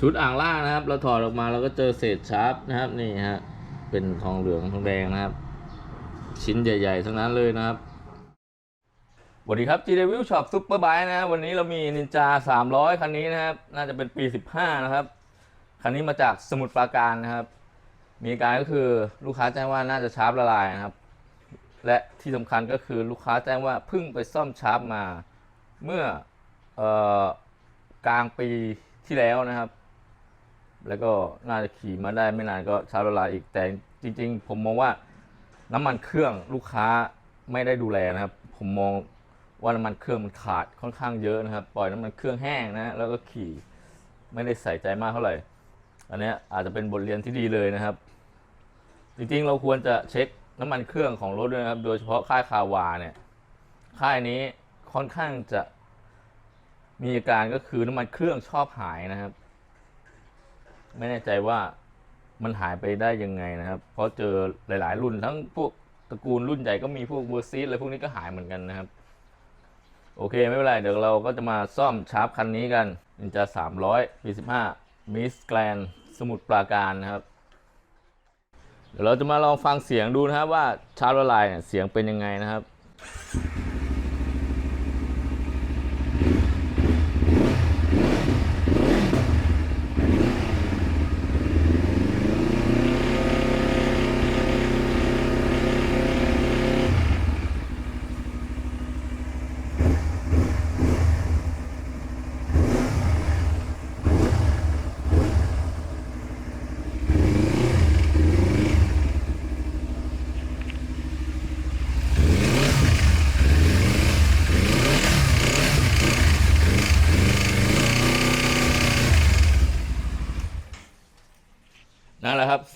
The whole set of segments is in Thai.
ชุดอ่างล่างนะครับ เราถอดออกมาเราก็เจอเศษชาร์ปนะครับนี่ฮะเป็นทองเหลืองทองแดงนะครับ ชิ้นใหญ่ๆทั้งนั้นเลยนะครับสวัสดีครับ G Devil Shop Super Bike นะครับวันนี้เรามีนินจา 300 คันนี้นะครับ น่าจะเป็นปี 15 นะครับ คันนี้มาจากสมุทรปราการนะครับ มีการก็คือลูกค้าแจ้งว่าน่าจะชาร์ปละลายนะครับ และที่สำคัญก็คือลูกค้าแจ้งว่าเพิ่งไปซ่อมชาร์ปมาเมื่อออกลางปีที่แล้วนะครับ แล้วก็น่าจะขี่มาได้ไม่นานก็ชาร์ละลายอีกแต่จริง ๆ ผมมองว่าน้ำมันเครื่องลูกค้าไม่ได้ดูแลนะครับ ผมมองว่าน้ำมันเครื่องมันขาดค่อนข้างเยอะนะครับ ปล่อยน้ำมันเครื่องแห้งนะแล้วก็ขี่ไม่ได้ใส่ใจมากเท่าไหร่ อันนี้อาจจะเป็นบทเรียนที่ดีเลยนะครับ จริงๆ เราควรจะเช็คน้ำมันเครื่องของรถด้วยนะครับ โดยเฉพาะค่ายคาวาเนี่ยค่ายนี้ค่อนข้างจะมีอาการก็คือน้ำมันเครื่องชอบหายนะครับ ไม่แน่ใจว่ามันหายไปได้ยังไงนะครับ เพราะเจอหลาย ๆ รุ่นทั้งพวกตระกูลรุ่นใหญ่ก็มีพวกเวอร์ซีอะไรพวกนี้ก็หายเหมือนกันนะครับ โอเคไม่เป็นไร เดี๋ยวเราก็จะมาซ่อมชาร์ปคันนี้กันนินจา300ปี15มิสแกลนสมุทรปราการนะครับ เดี๋ยวเราจะมาลองฟังเสียงดูนะครับว่าชาร์ปละลายเนี่ยเสียงเป็นยังไงนะครับ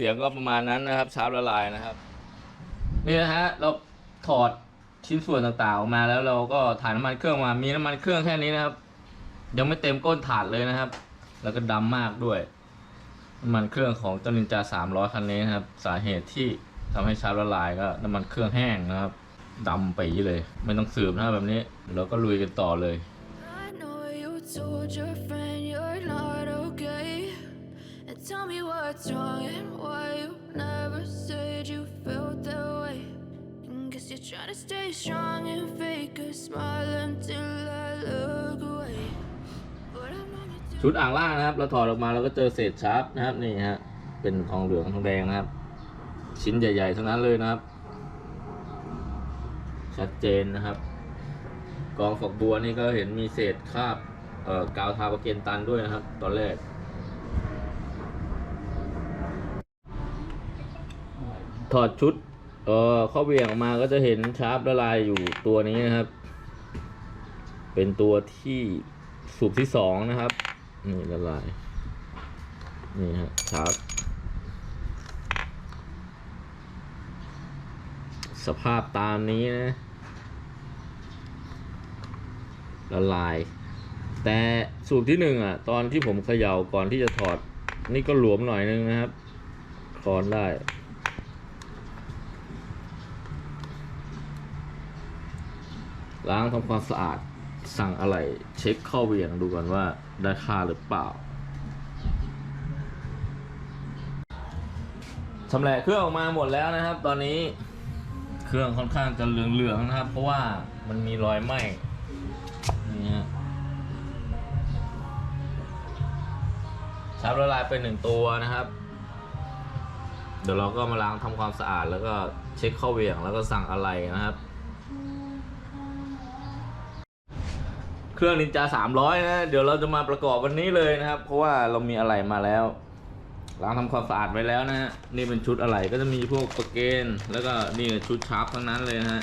สียงก็ประมาณนั้นนะครับชาร์ปละลายนะครับนี่นะฮะเราถอดชิ้นส่วนต่างๆออกมาแล้วเราก็ถ่ายน้ำมันเครื่องมามีน้ำมันเครื่องแค่นี้นะครับ ยังไม่เต็มก้นถาดเลยนะครับ แล้วก็ดำมากด้วยน้ำมันเครื่องของเจ้านินจา300คันนี้นะครับ สาเหตุที่ทำให้ชาร์ปละลายก็น้ำมันเครื่องแห้งนะครับดำปีเลย ไม่ต้องสืบนะครับแบบนี้เราก็ลุยกันต่อเลย I know you told your friend tell me what's wrong and why you never said you felt that way. And guess you're trying to stay strong and fake a smile until I look away. But I've known you ชุดอ่างล่างนะครับ เราถอดออกมาเราก็เจอเศษชาร์ปนะครับนี่ฮะเป็นทองเหลืองทองแดงนะครับ ชิ้นใหญ่ๆทั้งนั้นเลยนะครับ ชัดเจนนะครับ กองฝักบัวนี่ก็เห็นมีเศษคราบเอ่อกาวทาประเกนตันด้วยนะครับ ตอนแรก ถอดชุดเอ่อข้าเบี่ยงออกมาก็จะเห็นชาร์ปละลายอยู่ตัวนี้นะครับ เป็นตัวที่สูบที่สองนะครับนี่ละลายนี่ฮะชาร์ปสภาพตามนี้นะละลาย แต่สูบที่หนึ่งอะ ตอนที่ผมเขย่าก่อนที่จะถอด นี่ก็หลวมหน่อยนึงนะครับคลอนได้ ล้างทำความสะอาดสั่งอะไรเช็คเข้าเวียงดูก่อนว่าได้ค่าหรือเปล่าชำแหละเครื่องออกมาหมดแล้วนะครับ ตอนนี้เครื่องค่อนข้างจะเหลืองๆนะครับ เพราะว่ามันมีรอยไหม้นี่ฮะชาร์ปละลายไปหนึ่งตัวนะครับ เดี๋ยวเราก็มาล้างทำความสะอาดแล้วก็เช็คเข้าเวียงแล้วก็สั่งอะไรนะครับ เครื่องนินจา300นะ เดี๋ยวเราจะมาประกอบวันนี้เลยนะครับ เพราะว่าเรามีอะไรมาแล้วล้างทำความสะอาดไว้แล้วนะฮะนี่เป็นชุดอะไรก็จะมีพวกประเกนแล้วก็นี่ชุดชาร์ปทั้งนั้นเลยนะฮะ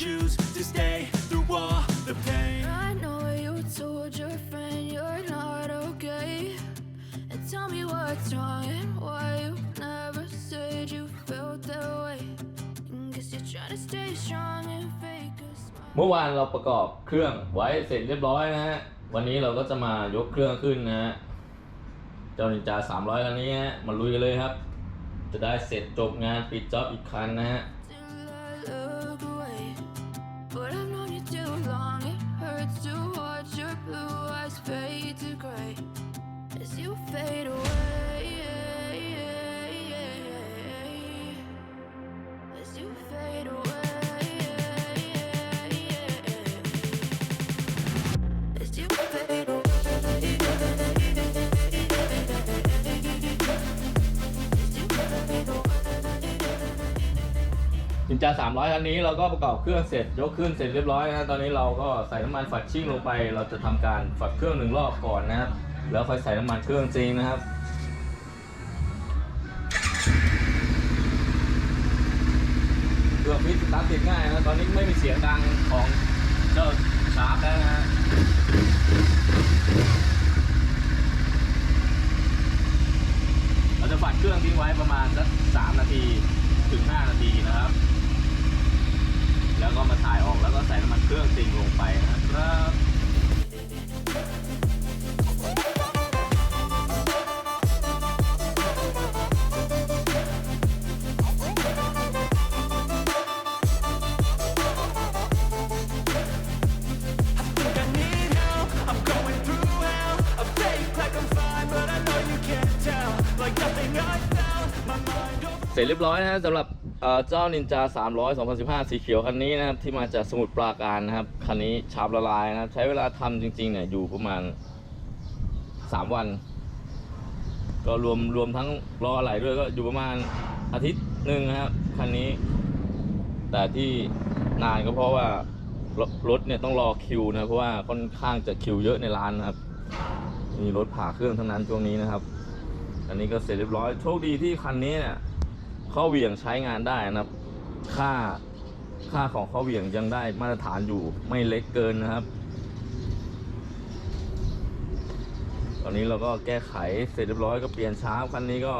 choose to stay through all the pain. I know you told your friend you're not okay. And tell me what's wrong and why you never said you felt that way. Guess you're trying to stay strong and fake a smile. เมื่อวานเราประกอบเครื่องไว้เสร็จเรียบร้อยนะฮะ วันนี้เราก็จะมายกเครื่องขึ้นนะฮะ เจ้านินจา300คันนี้ฮะ มาลุยกันเลยครับ จะได้เสร็จจบงานปิดจ็อบอีกคันนะฮะ fade away as you fade away as you fade away นินจา300 คันนี้เราก็ประกอบเครื่องเสร็จยกขึ้นเสร็จเรียบร้อยนะตอนนี้เราก็ใส่น้ำมันฝัดชิ่งลงไป เราจะทำการฝัดเครื่องหนึ่งรอบก่อนนะครับ แล้วค่อยใส่น้ำมันเครื่องจริงนะครับเครื่องฟิตตาร์ทติดง่ายนะตอนนี้ไม่มีเสียงดังของเจ้าชาร์ปแล้วนะฮะเราจะฝัดเครื่องทิ้งไว้ประมาณสักสามนาทีถึงห้านาทีนะครับ แล้วก็มาถ่ายออกแล้วก็ใส่น้ำมันเครื่องจริงลงไปนะครับ ร็จเรียบร้อยนะฮะสำหรับเจ้านินจา 300 2015 สีเขียวคันนี้นะครับที่มาจากสมุทรปราการนะครับคันนี้ชาร์ปละลายนะครับ ใช้เวลาทำจริงๆเนี่ยอยู่ประมาณ 3 วัน ก็รวมรวมทั้งรออะไหล่ด้วยก็อยู่ประมาณอาทิตย์หนึ่งนะครับคันนี้ แต่ที่นานก็เพราะว่ารถเนี่ยต้องรอคิวนะเพราะว่าค่อนข้างจะคิวเยอะในร้านนะครับมีรถผ่าเครื่องทั้งนั้นช่วงนี้นะครับ อันนี้ก็เสร็จเรียบร้อยโชคดีที่คันนี้เนี่ย ข้อเหวี่ยงใช้งานได้นะครับ ค่าค่าของข้อเหวี่ยงยังได้มาตรฐานอยู่ไม่เล็กเกินนะครับ ตอนนี้เราก็แก้ไขเสร็จเรียบร้อยก็เปลี่ยนชาร์ปคันนี้ก็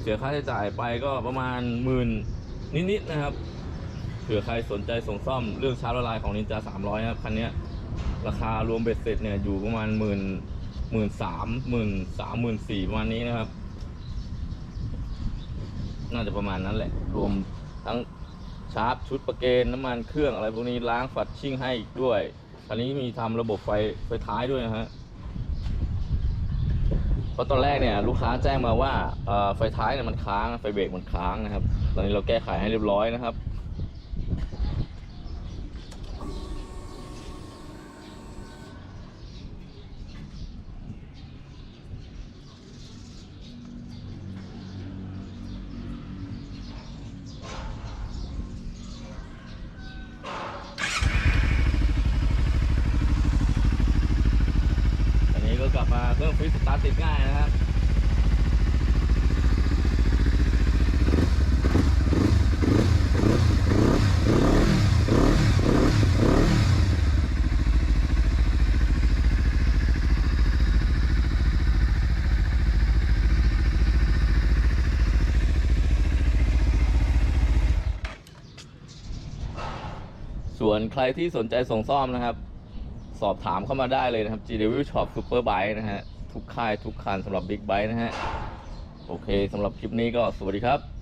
เสียค่าใช้จ่ายไปก็ประมาณหมื่นนิดๆนะครับเผื่อใครสนใจส่งซ่อมเรื่องชาร์ปละลายของนินจา300นะครับคันนี้ราคารวมเบ็ดเสร็จเนี่ยอยู่ประมาณหมื่นหมื่นสามหมื่นสามหมื่นสี่ประมาณนี้นะครับ น่าจะประมาณนั้นแหละ รวมทั้งชาร์ปชุดประเกนน้ำมันเครื่องอะไรพวกนี้ล้างฝัดชิ่งให้อีกด้วยอันนี้มีทำระบบไฟไฟท้ายด้วยนะฮะเพราะตอนแรกเนี่ยลูกค้าแจ้งมาว่าไฟท้ายเนี่ยมันค้างไฟเบรกมันค้างนะครับ ตอนนี้เราแก้ไขให้เรียบร้อยนะครับ ก็กลับมาเครื่องฟิตสตาร์ติดง่ายนะครับส่วนใครที่สนใจส่งซ่อมนะครับ สอบถามเข้ามาได้เลยนะครับ G Review Shop Super Bike นะฮะ ทุกค่ายทุกคันสำหรับ Big Bike นะฮะ โอเคสำหรับคลิปนี้ก็สวัสดีครับ